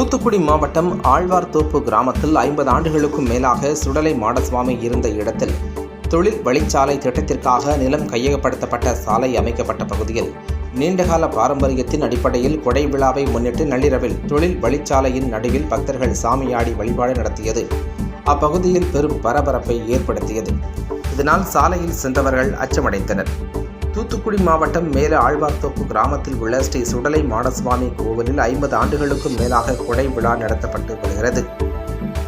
தூத்துக்குடி மாவட்டம் ஆழ்வார்தோப்பு கிராமத்தில் ஐம்பது ஆண்டுகளுக்கும் மேலாக சுடலை மாடசுவாமி இருந்த இடத்தில் தொழில் வழிச்சாலை திட்டத்திற்காக நிலம் கையகப்படுத்தப்பட்ட சாலை அமைக்கப்பட்ட பகுதியில் நீண்டகால பாரம்பரியத்தின் அடிப்படையில் கொடை விழாவை முன்னிட்டு நள்ளிரவில் தொழில் வழிச்சாலையின் நடுவில் பக்தர்கள் சாமியாடி வழிபாடு நடத்தியது. அப்பகுதியில் பெரும் பரபரப்பை ஏற்படுத்தியது. இதனால் சாலையில் சென்றவர்கள் அச்சமடைந்தனர். தூத்துக்குடி மாவட்டம் மேல ஆழ்வார்த்தோப்பு கிராமத்தில் உள்ள ஸ்ரீ சுடலை மாடசுவாமி கோவிலில் ஐம்பது ஆண்டுகளுக்கும் மேலாக கொடை விழா நடத்தப்பட்டு வருகிறது.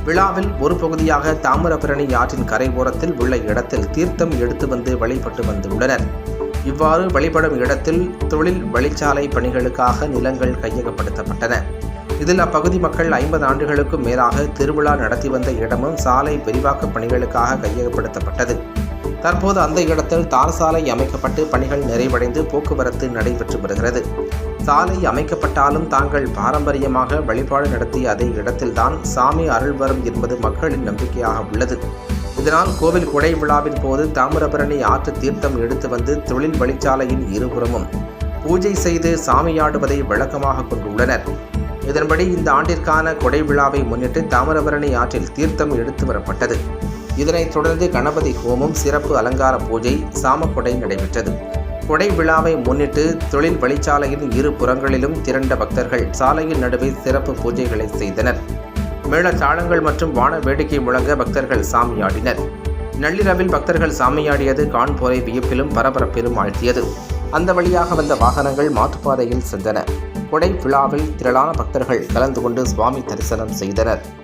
விழாவில் ஒரு பகுதியாக தாமிரபரணி ஆற்றின் கரை ஓரத்தில் உள்ள இடத்தில் தீர்த்தம் எடுத்து வந்து வழிபட்டு வந்துள்ளனர். இவ்வாறு வழிபடும் இடத்தில் தொழில் வழிச்சாலை பணிகளுக்காக நிலங்கள் கையகப்படுத்தப்பட்டன. இதில் அப்பகுதி மக்கள் ஐம்பது ஆண்டுகளுக்கும் மேலாக திருவிழா நடத்தி வந்த இடமும் சாலை விரிவாக்க பணிகளுக்காக கையகப்படுத்தப்பட்டது. தற்போது அந்த இடத்தில் தார் சாலை அமைக்கப்பட்டு பணிகள் நிறைவடைந்து போக்குவரத்து நடைபெற்று வருகிறது. சாலை அமைக்கப்பட்டாலும் தாங்கள் பாரம்பரியமாக வழிபாடு நடத்திய அதே இடத்தில்தான் சாமி அருள் வரும் என்பது மக்களின் நம்பிக்கையாக உள்ளது. இதனால் கோவில் குடை விழாவின் போது தாமிரபரணி ஆற்று தீர்த்தம் எடுத்து வந்து தொழில் வழிச்சாலையின் இருபுறமும் பூஜை செய்து சாமியாடுவதை வழக்கமாக கொண்டுள்ளனர். இதன்படி இந்த ஆண்டிற்கான கொடை விழாவை முன்னிட்டு தாமிரபரணி ஆற்றில் தீர்த்தம் எடுத்து வரப்பட்டது. இதனைத் தொடர்ந்து கணபதி ஹோமம் சிறப்பு அலங்கார பூஜை சாமக்கொடை நடைபெற்றது. கொடை விழாவை முன்னிட்டு தொழில் வழிச்சாலையின் இரு புறங்களிலும் திரண்ட பக்தர்கள் சாலையின் நடுவே சிறப்பு பூஜைகளை செய்தனர். மேளதாளங்கள் மற்றும் வான வேடிக்கை முழங்க பக்தர்கள் சாமியாடினர். நள்ளிரவில் பக்தர்கள் சாமியாடியது காண்போரை வியப்பிலும் பரபரப்பிலும் ஆழ்த்தியது. அந்த வழியாக வந்த வாகனங்கள் மாற்றுப்பாதையில் சென்றன. கொடை விழாவில் திரளான பக்தர்கள் கலந்து கொண்டு சுவாமி தரிசனம் செய்தனர்.